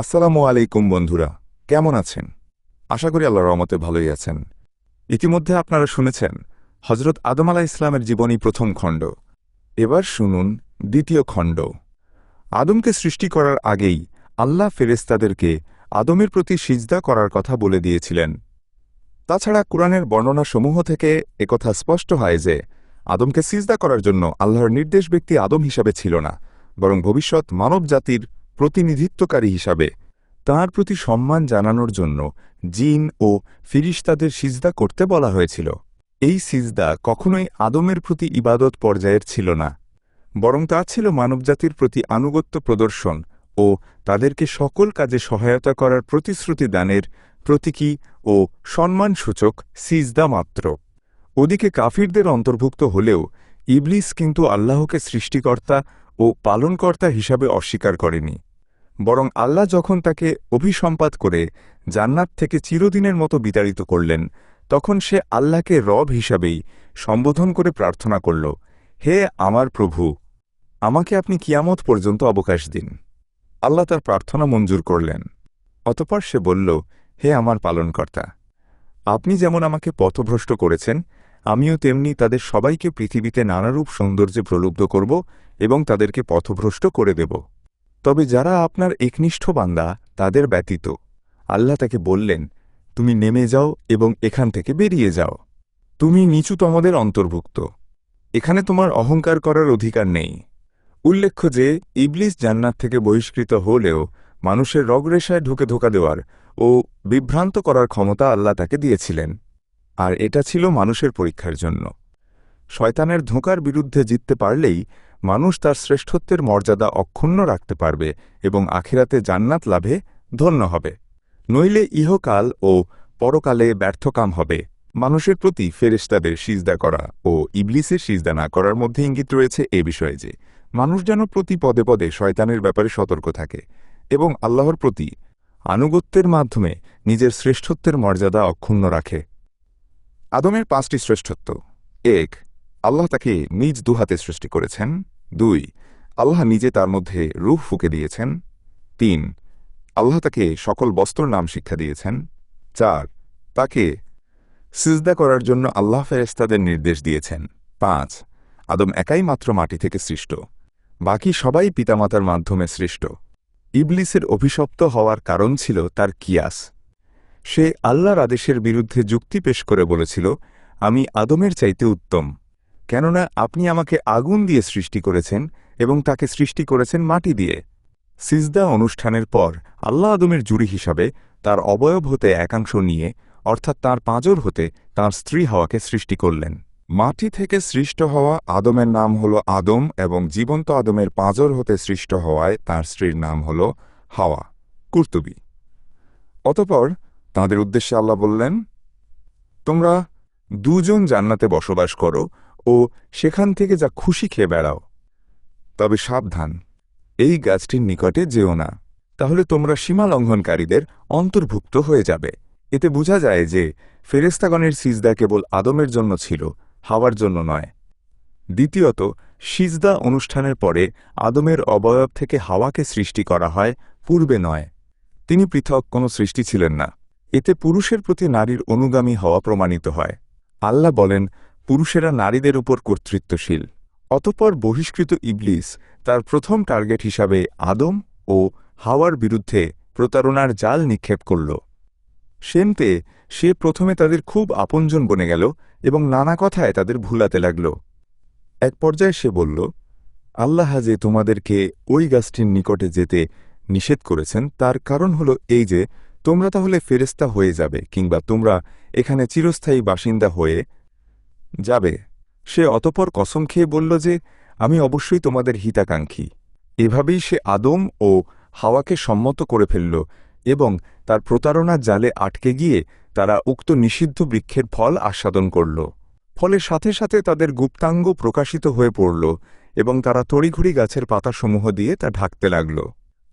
আসসালামু আলাইকুম, বন্ধুরা। কেমন আছেন? আশা করি আল্লাহ রহমতে ভালোই আছেন। ইতিমধ্যে আপনারা শুনেছেন হজরত আদম আলাহ ইসলামের জীবনী প্রথম খণ্ড। এবার শুনুন দ্বিতীয় খণ্ড। আদমকে সৃষ্টি করার আগেই আল্লাহ ফেরেস্তাদেরকে আদমের প্রতি সিজদা করার কথা বলে দিয়েছিলেন। তাছাড়া কোরআনের বর্ণনাসমূহ থেকে একথা স্পষ্ট হয় যে, আদমকে সিজদা করার জন্য আল্লাহর নির্দেশ ব্যক্তি আদম হিসাবে ছিল না, বরং ভবিষ্যৎ মানব জাতির প্রতিনিধিত্বকারী হিসাবে, তাঁর প্রতি সম্মান জানানোর জন্য জিন ও ফিরিস্তাদের সিজদা করতে বলা হয়েছিল। এই সিজদা কখনোই আদমের প্রতি ইবাদত পর্যায়ের ছিল না, বরং তা ছিল মানবজাতির প্রতি আনুগত্য প্রদর্শন ও তাদেরকে সকল কাজে সহায়তা করার প্রতিশ্রুতি দানের প্রতীকী ও সম্মানসূচক সিজদা মাত্র। ওদিকে কাফিরদের অন্তর্ভুক্ত হলেও ইবলিস কিন্তু আল্লাহকে সৃষ্টিকর্তা ও পালনকর্তা হিসাবে অস্বীকার করেনি। বরং আল্লাহ যখন তাকে অভিসম্পাত করে জান্নাত থেকে চিরদিনের মতো বিতাড়িত করলেন, তখন সে আল্লাহকে রব হিসাবেই সম্বোধন করে প্রার্থনা করল, হে আমার প্রভু, আমাকে আপনি কিয়ামত পর্যন্ত অবকাশ দিন। আল্লাহ তার প্রার্থনা মঞ্জুর করলেন। অতপর সে বলল, হে আমার পালনকর্তা, আপনি যেমন আমাকে পথভ্রষ্ট করেছেন, আমিও তেমনি তাদের সবাইকে পৃথিবীতে নানারূপ সৌন্দর্যে প্রলুব্ধ করব এবং তাদেরকে পথভ্রষ্ট করে দেব। তবে যারা আপনার একনিষ্ঠ বান্দা, তাদের ব্যতীত। আল্লাহ তাকে বললেন, তুমি নেমে যাও এবং এখান থেকে বেরিয়ে যাও। তুমি নিচুতমদের অন্তর্ভুক্ত। এখানে তোমার অহংকার করার অধিকার নেই। উল্লেখ্য যে, ইবলিস জান্নাত থেকে বহিষ্কৃত হলেও মানুষের রগরেশায় ঢুকে ধোকা দেওয়ার ও বিভ্রান্ত করার ক্ষমতা আল্লাহ তাকে দিয়েছিলেন। আর এটা ছিল মানুষের পরীক্ষার জন্য। শয়তানের ধোঁকার বিরুদ্ধে জিততে পারলেই মানুষ তার শ্রেষ্ঠত্বের মর্যাদা অক্ষুণ্ণ রাখতে পারবে এবং আখিরাতে জান্নাত লাভে ধন্য হবে। নইলে ইহকাল ও পরকালে ব্যর্থকাম হবে। মানুষের প্রতি ফেরেস্তাদের সিজদা করা ও ইবলিসের সিজদা না করার মধ্যে ইঙ্গিত রয়েছে এ বিষয়ে যে, মানুষ যেন প্রতি পদে পদে শয়তানের ব্যাপারে সতর্ক থাকে এবং আল্লাহর প্রতি আনুগত্যের মাধ্যমে নিজের শ্রেষ্ঠত্বের মর্যাদা অক্ষুণ্ণ রাখে। আদমের পাঁচটি শ্রেষ্ঠত্ব। এক আল্লাহ তাকে নিজ দুহাতে সৃষ্টি করেছেন। দুই, আল্লাহ নিজে তার মধ্যে রূহ ফুকে দিয়েছেন। তিন, আল্লাহ তাকে সকল বস্ত্র নাম শিক্ষা দিয়েছেন। চার, তাকে সিজদা করার জন্য আল্লাহ ফেরেস্তাদের নির্দেশ দিয়েছেন। পাঁচ, আদম একাই মাত্র মাটি থেকে সৃষ্ট। বাকি সবাই পিতামাতার মাধ্যমে সৃষ্ট। ইবলিসের অভিশপ্ত হওয়ার কারণ ছিল তার কিয়াস। সে আল্লাহর আদেশের বিরুদ্ধে যুক্তি পেশ করে বলেছিল, আমি আদমের চাইতে উত্তম। কেননা আপনি আমাকে আগুন দিয়ে সৃষ্টি করেছেন এবং তাকে সৃষ্টি করেছেন মাটি দিয়ে। সিজদা অনুষ্ঠানের পর আল্লাহ আদমের জুড়ি হিসাবে তার অবয়ব হতে একাংশ নিয়ে, অর্থাৎ তার পাঁজর হতে তার স্ত্রী হওয়াকে সৃষ্টি করলেন। মাটি থেকে সৃষ্ট হওয়া আদমের নাম হল আদম এবং জীবন্ত আদমের পাঁজর হতে সৃষ্ট হওয়ায় তার স্ত্রীর নাম হল হাওয়া, কুর্তুবি। অতপর তাঁদের উদ্দেশ্যে আল্লাহ বললেন, তোমরা দুজন জান্নাতে বসবাস করো ও সেখান থেকে যা খুশি খেয়ে বেড়াও। তবে সাবধান, এই গাছটির নিকটে যেও না। তাহলে তোমরা সীমা লঙ্ঘনকারীদের অন্তর্ভুক্ত হয়ে যাবে। এতে বোঝা যায় যে ফেরেস্তাগণের সিজদা কেবল আদমের জন্য ছিল, হাওয়ার জন্য নয়। দ্বিতীয়ত, সিজদা অনুষ্ঠানের পরে আদমের অবয়ব থেকে হাওয়াকে সৃষ্টি করা হয় পূর্বে নয়। তিনি পৃথক, কোনো সৃষ্টি ছিলেন না। এতে পুরুষের প্রতি নারীর অনুগামী হওয়া প্রমাণিত হয়। আল্লাহ বলেন পুরুষেরা নারীদের উপর কর্তৃত্বশীল। অতঃপর বহিষ্কৃত ইবলিস তার প্রথম টার্গেট হিসাবে আদম ও হাওয়ার বিরুদ্ধে প্রতারণার জাল নিক্ষেপ করল। সেনতে সে প্রথমে তাদের খুব আপনজন বনে গেল এবং নানা কথায় তাদের ভুলাতে লাগল। এক পর্যায়ে সে বলল, আল্লাহ যে তোমাদেরকে ওই গাছটির নিকটে যেতে নিষেধ করেছেন, তার কারণ হল এই যে তোমরা তাহলে ফেরেস্তা হয়ে যাবে কিংবা তোমরা এখানে চিরস্থায়ী বাসিন্দা হয়ে যাবে। সে অতপর কসম খেয়ে বলল যে, আমি অবশ্যই তোমাদের হিতাকাঙ্ক্ষী। এভাবেই সে আদম ও হাওয়াকে সম্মত করে ফেলল এবং তার প্রতারণার জালে আটকে গিয়ে তারা উক্ত নিষিদ্ধ বৃক্ষের ফল আস্বাদন করল। ফলে সাথে সাথে তাদের গুপ্তাঙ্গ প্রকাশিত হয়ে পড়ল এবং তারা তড়িঘড়ি গাছের পাতাসমূহ দিয়ে তা ঢাকতে লাগল।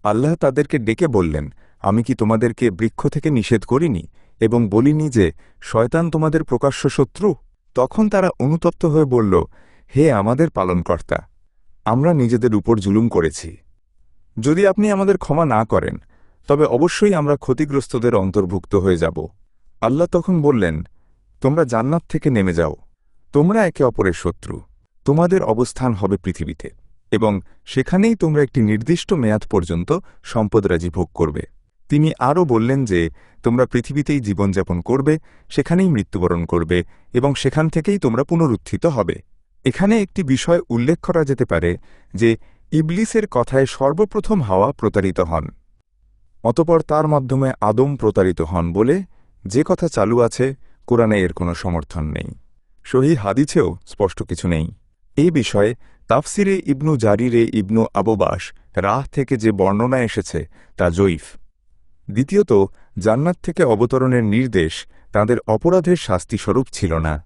আল্লাহ তাদেরকে ডেকে বললেন, আমি কি তোমাদেরকে বৃক্ষ থেকে নিষেধ করিনি এবং বলিনি যে, শয়তান তোমাদের প্রকাশ্য শত্রু? তখন তারা অনুতপ্ত হয়ে বলল, হে আমাদের পালনকর্তা, আমরা নিজেদের উপর জুলুম করেছি। যদি আপনি আমাদের ক্ষমা না করেন, তবে অবশ্যই আমরা ক্ষতিগ্রস্তদের অন্তর্ভুক্ত হয়ে যাব। আল্লাহ তখন বললেন, তোমরা জান্নাত থেকে নেমে যাও। তোমরা একে অপরের শত্রু। তোমাদের অবস্থান হবে পৃথিবীতে এবং সেখানেই তোমরা একটি নির্দিষ্ট মেয়াদ পর্যন্ত সম্পদরাজি ভোগ করবে। তিনি আরও বললেন যে, তোমরা পৃথিবীতেই জীবনযাপন করবে, সেখানেই মৃত্যুবরণ করবে, এবং সেখান থেকেই তোমরা পুনরুত্থিত হবে। এখানে একটি বিষয় উল্লেখ করা যেতে পারে যে, ইবলিসের কথায় সর্বপ্রথম হাওয়া প্রতারিত হন। অতপর তার মাধ্যমে আদম প্রতারিত হন বলে যে কথা চালু আছে, কোরআনে এর কোনো সমর্থন নেই। সহি হাদিছেও স্পষ্ট কিছু নেই। এ বিষয়ে তাফসিরে ইবনু জারিরে ইবনু আববাস রাহ থেকে যে বর্ণনা এসেছে, তা জয়ীফ। দ্বিতীয়ত, জান্নাত থেকে অবতরণের নির্দেশ তাদের অপরাধের শাস্তিস্বরূপ ছিল না।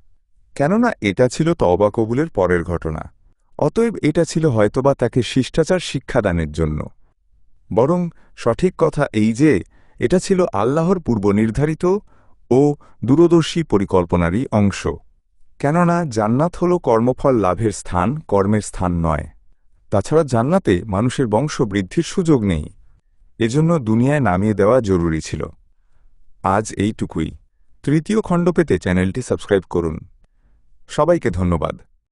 কেননা এটা ছিল তওবা কবুলের পরের ঘটনা। অতএব এটা ছিল হয়তোবা তাকে শিষ্টাচার শিক্ষাদানের জন্য। বরং সঠিক কথা এই যে, এটা ছিল আল্লাহর পূর্ব নির্ধারিত ও দূরদর্শী পরিকল্পনারই অংশ। কেননা জান্নাত হল কর্মফল লাভের স্থান, কর্মের স্থান নয়। তাছাড়া জান্নাতে মানুষের বংশ বৃদ্ধির সুযোগ নেই। এজন্য দুনিয়ায় নামিয়ে দেওয়া জরুরি ছিল। আজ এইটুকুই। তৃতীয় খণ্ড পেতে চ্যানেলটি সাবস্ক্রাইব করুন। সবাইকে ধন্যবাদ।